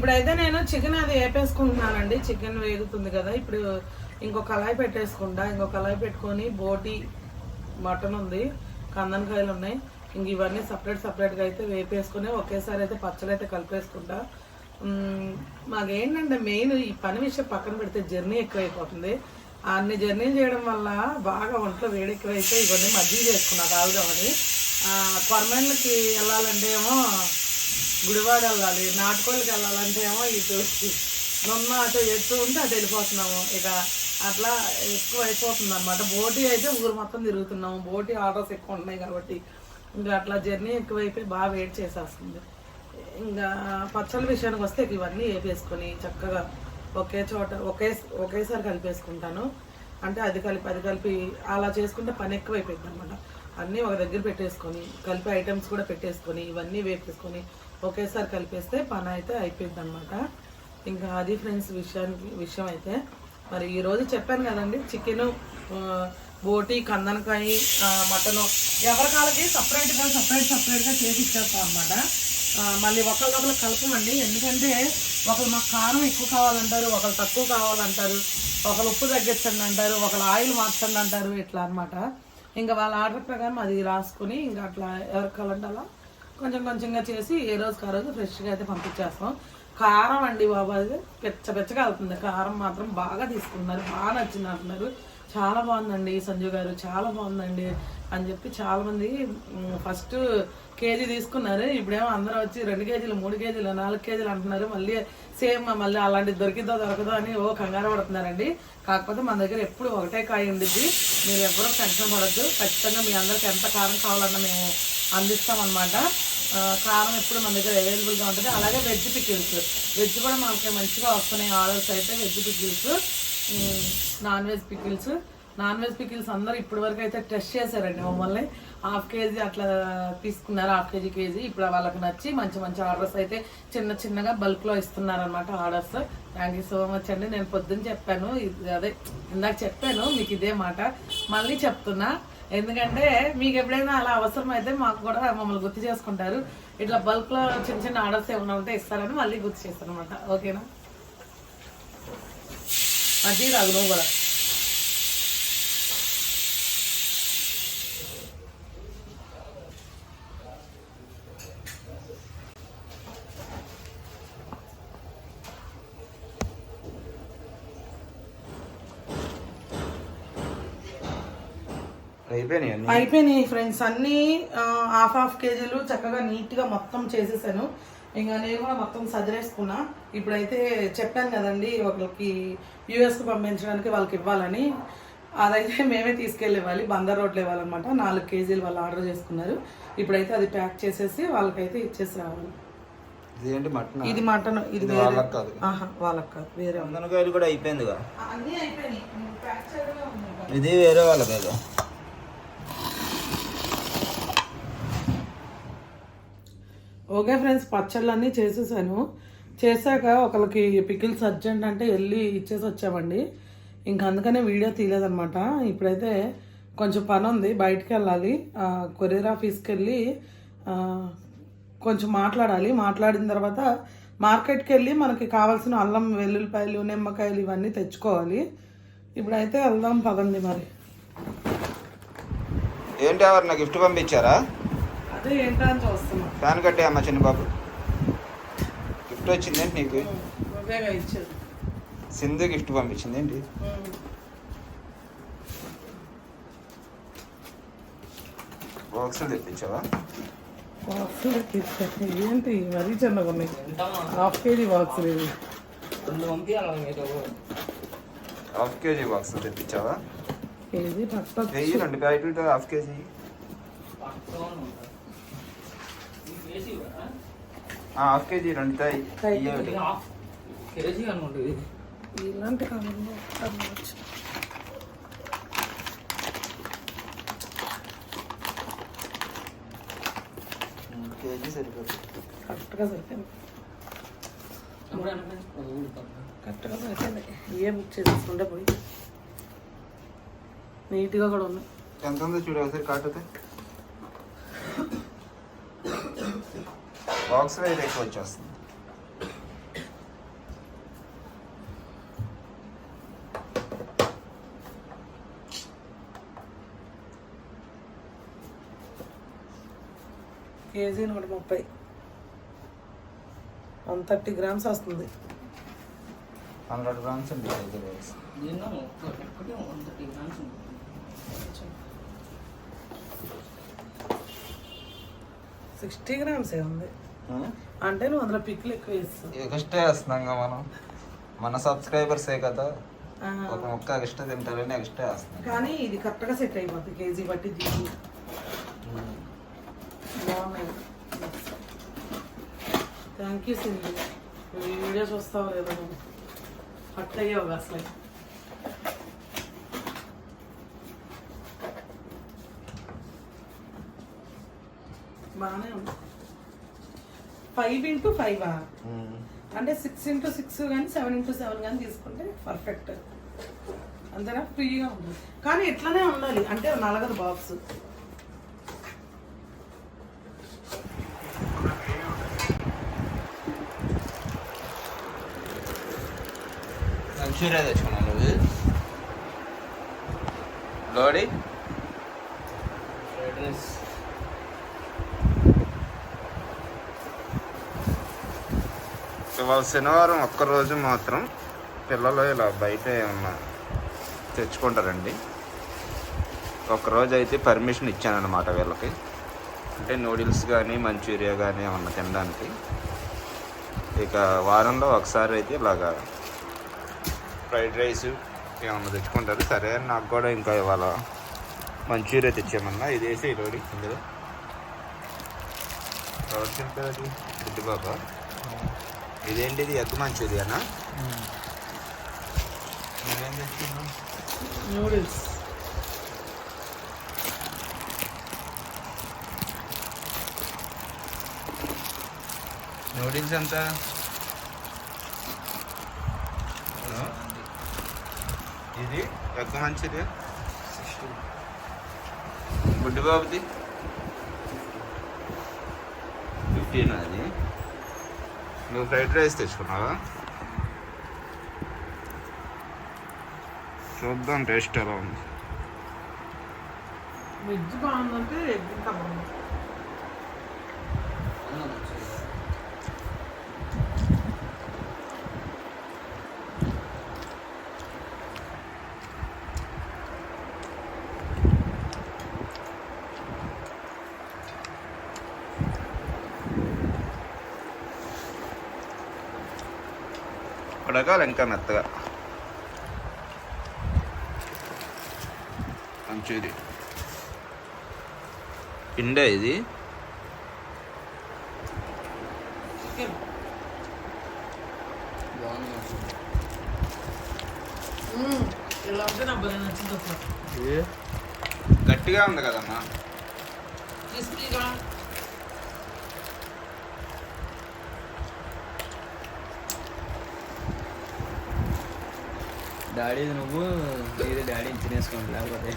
ఇప్పుడైతే నేను చికెన్ అది వేపేసుకుంటున్నానండి. చికెన్ వేగుతుంది కదా. ఇప్పుడు ఇంకో కళాయి పెట్టేసుకుంటా. ఇంకో కళాయి పెట్టుకొని బోటి మటన్ ఉంది. కందనకాయలు ఉన్నాయి. ఇంక ఇవన్నీ సపరేట్ సపరేట్గా అయితే వేపేసుకుని ఒకేసారి అయితే పచ్చడి అయితే కలిపేసుకుంటా. మాకేంటంటే మెయిన్ ఈ పని విషయం పక్కన పెడితే జర్నీ ఎక్కువైపోతుంది. అన్ని జర్నీలు చేయడం వల్ల బాగా ఒంట్లో వేడి ఎక్కువైతే ఇవన్నీ మజ్జిగ చేసుకున్నా తాగుదామని. కొరమేళ్ళకి వెళ్ళాలంటే ఏమో గుడివాడ వెళ్ళాలి నాటుకోళ్ళకి వెళ్ళాలంటే ఏమో ఇటు మొన్న అటు ఎత్తు ఉంటే అటు వెళ్ళిపోతున్నాము. ఇక అట్లా ఎక్కువ అయిపోతుంది అనమాట బోటి అయితే ఊరు మొత్తం తిరుగుతున్నాము. బోటి ఆర్డర్స్ ఎక్కువ ఉన్నాయి కాబట్టి ఇంకా అట్లా జర్నీ ఎక్కువైపోయి బాగా వెయిట్ చేసేస్తుంది. ఇంకా పచ్చళ్ళ విషయానికి వస్తే ఇవన్నీ వేపేసుకొని చక్కగా ఒకే చోట ఒకే ఒకేసారి కలిపేసుకుంటాను. అంటే అది కలిపి అది కలిపి అలా చేసుకుంటే పని ఎక్కువ అయిపోయింది అనమాట అన్నీ ఒక దగ్గర పెట్టేసుకొని కలిపి ఐటమ్స్ కూడా పెట్టేసుకొని ఇవన్నీ వేపేసుకొని ఒకేసారి కలిపేస్తే పని అయితే అయిపోయింది అనమాట ఇంకా అది ఫ్రెండ్స్ విషయానికి విషయం అయితే మరి ఈరోజు చెప్పాను కదండి చికెను బోటి కందనకాయ మటను ఎవరి కాళ్ళకి సపరేట్గా సపరేట్ సపరేట్గా చేసి ఇచ్చేస్తాం అనమాట మళ్ళీ ఒకళ్ళొకరు కలపమండి. ఎందుకంటే ఒకరు మాకు కారం ఎక్కువ కావాలంటారు ఒకరు తక్కువ కావాలంటారు ఒకరు ఉప్పు తగ్గించండి అంటారు ఒకరు ఆయిల్ మార్చండి అంటారు ఇట్లా అనమాట ఇంకా వాళ్ళ ఆర్డర్ ప్రకారం అది రాసుకుని ఇంకా అట్లా ఎవరికి కావాలంటే అలా కొంచెం కొంచెంగా చేసి ఏ రోజుకి ఆ రోజు ఫ్రెష్గా అయితే పంపించేస్తాం. కారం అండి బాబా అది. పెచ్చ పెచ్చగా అవుతుంది. కారం మాత్రం బాగా తీసుకున్నారు. బాగా నచ్చింది అంటున్నారు. చాలా బాగుందండి సంజు గారు. చాలా బాగుందండి అని చెప్పి చాలామంది ఫస్ట్ కేజీ తీసుకున్నారు. ఇప్పుడేమో అందరూ వచ్చి రెండు కేజీలు మూడు కేజీలు నాలుగు కేజీలు అంటున్నారు. మళ్ళీ సేమ్ మళ్ళీ అలాంటిది దొరికిద్దో దొరకదో అని ఓ కంగారు పడుతున్నారండి. కాకపోతే మన దగ్గర ఎప్పుడు ఒకటే కాయ ఉండిద్ది. మీరు ఎవరూ టెన్షన్ పడద్దు. ఖచ్చితంగా మీ అందరికి ఎంత కారం కావాలన్నా మేము అందిస్తామన్నమాట కారం ఎప్పుడు మన దగ్గర అవైలబుల్గా ఉంటుంది. అలాగే వెజ్ పికిల్స్ వెజ్ కూడా మనకి మంచిగా వస్తున్నాయి. ఆర్డర్స్ అయితే veg pickles non veg pickles non veg pickles అందరూ ఇప్పటి వరకు అయితే టెస్ట్ చేశారండి మమ్మల్ని. హాఫ్ కేజీ అట్లా తీసుకున్నారు. Half KG KG. ఇప్పుడు వాళ్ళకి నచ్చి మంచి మంచి ఆర్డర్స్ అయితే చిన్న చిన్నగా బల్క్లో ఇస్తున్నారు అనమాట orders. Thank you so much అండి. నేను పొద్దున్న చెప్పాను. ఇది అదే ఇందాక చెప్పాను మీకు ఇదే మాట. మళ్ళీ చెప్తున్నా. ఎందుకంటే మీకు ఎప్పుడైనా అలా అవసరం అయితే మాకు కూడా మమ్మల్ని గుర్తు చేసుకుంటారు. ఇట్లా బల్క్లో చిన్న చిన్న ఆర్డర్స్ ఏమైనా ఉంటే ఇస్తారని మళ్ళీ గుర్తు చేస్తాను అనమాట ఓకేనా? అది రాదు నువ్వు కూడా. అయిపోయినాయి ఫ్రెండ్స్ అన్ని హాఫ్ హాఫ్ కేజీలు చక్కగా నీట్గా మొత్తం చేసేసాను. ఇంకా నేను కూడా మొత్తం సదిరేసుకున్నా. ఇప్పుడైతే చెప్పాను కదండి ఒకరికి యూఎస్కు పంపించడానికి వాళ్ళకి ఇవ్వాలని. అదైతే మేమే తీసుకెళ్ళివ్వాలి బందర్ రోడ్లు ఇవ్వాలన్నమాట. నాలుగు కేజీలు వాళ్ళు ఆర్డర్ చేసుకున్నారు. ఇప్పుడైతే అది ప్యాక్ చేసేసి వాళ్ళకైతే ఇచ్చేసి రావాలి. ఇది మటన్ ఇది వాళ్ళకి కాదు ఆహా వాళ్ళకి కాదు వేరే కూడా ఉంది. ఇది వేరే వాళ్ళకి ఓకే ఫ్రెండ్స్ పచ్చళ్ళన్నీ చేసేసాను. చేశాక ఒకరికి పికిల్స్ అర్జెంట్ అంటే వెళ్ళి ఇచ్చేసి వచ్చామండి. ఇంక అందుకనే వీడియో తీయలేదన్నమాట. ఇప్పుడైతే కొంచెం పని ఉంది బయటికి వెళ్ళాలి. కొరియర్ ఆఫీస్కి వెళ్ళి కొంచెం మాట్లాడాలి. మాట్లాడిన తర్వాత మార్కెట్కి వెళ్ళి మనకి కావాల్సిన అల్లం వెల్లుల్లిపాయలు నిమ్మకాయలు ఇవన్నీ తెచ్చుకోవాలి. ఇప్పుడైతే వెళ్దాం పదండి మరి. ఏంటి ఎవరు గిఫ్ట్ పంపించారా? అదే ఏంటా అని చూస్తున్నా. ఫ్యాన్ కట్టే అమ్మ చిన్నబాబు. గిఫ్ట్ వచ్చిందేంటి నీకు? సింధు గిఫ్ట్ పంపించింది ఏంటి? బాక్స్ తెప్పించావా? బాక్సులు. ఏంటి? మరీ చిన్నగా ఉన్నాయి. హాఫ్ కేజీ బాక్స్ ఇది హాఫ్ కేజీ బాక్స్ తెప్పించావా? కేజీ పట్ట వెయ్యి రెండు ప్యాకెట్లు హాఫ్ కేజీ. హాఫ్ కేజీ రెండు తాయి ఇయ్యి ఒకటి. కేజీ అనుకుంటుంది ఇలాంటి కాలంలో అమ్మవచ్చు. కేజీ సరిపోతుంది కరెక్ట్గా సరిపోయింది కరెక్ట్గా సరిపోయింది ఏ బుక్ చేసేసుకుంటే పోయి నీట్గా కూడా ఉన్నాయి ఎంత ఉందో చూడు ఒకసారి కాటుతే బాక్స్ వేరే ఎక్కువ వచ్చేస్తుంది కేజీ నూట ముప్పై. వన్ థర్టీ గ్రామ్స్ వస్తుంది. Hundred grams one thirty grams sixty grams ఏముంది అంటే నువ్వు అందులో పిక్లు ఎక్కువ వేస్తావు. ఎక్స్ట్రా వేస్తున్నాం కదా మనం. మన సబ్స్క్రైబర్సే కదా. ఒక ముక్క ఎక్స్ట్రా తింటారని ఎక్స్ట్రా వేస్తున్నాం. కానీ ఇది కరెక్ట్గా సెట్ అయిపోతుంది కేజీ బట్టి బాగున్నాయి. థ్యాంక్ యూ సింధు ఈ వీడియో చూస్తావు లేదా నువ్వు? హట్ అయ్యావు అసలు. బాగానే ఉంది. Five into five? అంటే సిక్స్ ఇంటూ సిక్స్ కానీ సెవెన్ ఇంటూ సెవెన్ కానీ తీసుకుంటే పర్ఫెక్ట్ అంతేనా? ఫ్రీగా ఉంటుంది. కానీ ఇట్లానే ఉండాలి? అంటే నలగదు బాక్స్. మంచూరియా తెచ్చుకున్నాను. నువ్వు లోడి. రైస్. ఇవాళ శనివారం ఒక్కరోజు మాత్రం పిల్లలు ఇలా బయట ఏమన్నా తెచ్చుకుంటారండి. ఒకరోజు అయితే పర్మిషన్ ఇచ్చానమాట వీళ్ళకి. అంటే నూడిల్స్ కానీ మంచూరియా కానీ ఏమన్నా తినడానికి. ఇక వారంలో ఒకసారి అయితే ఇలాగా ఫ్రైడ్ రైస్ ఏమన్నా తెచ్చుకుంటారు. సరే అని నాకు కూడా ఇంకా ఇవాళ మంచూరియా తెచ్చామన్నా ఇది వేసి ఇరోడి ఇందులో. ఎవరు తింటారు బుద్ధి బాబా? ఇదేంటిది? ఎగ్ మంచూరియానా? నువ్వేం తెచ్చుకున్నావు నూడిల్స్. నూడిల్స్ ఎంత? ఇది ఎగ్ మంచూరియా? బుడ్డి బాబుది? ఫిఫ్టీన్ అది. నువ్వు ఫ్రైడ్ రైస్ తెచ్చుకున్నావా? చూద్దాం టేస్ట్ ఎలా ఉంది. వెజ్ బాగుందంటే ఎగ్ ఉడకాలి ఇంకా మెత్తగా. మంచిది. పిండే ఇది. గట్టిగా ఉంది కదమ్మా. డాడీ నువ్వు ఇది డాడీ తినేసుకోండి లేకపోతే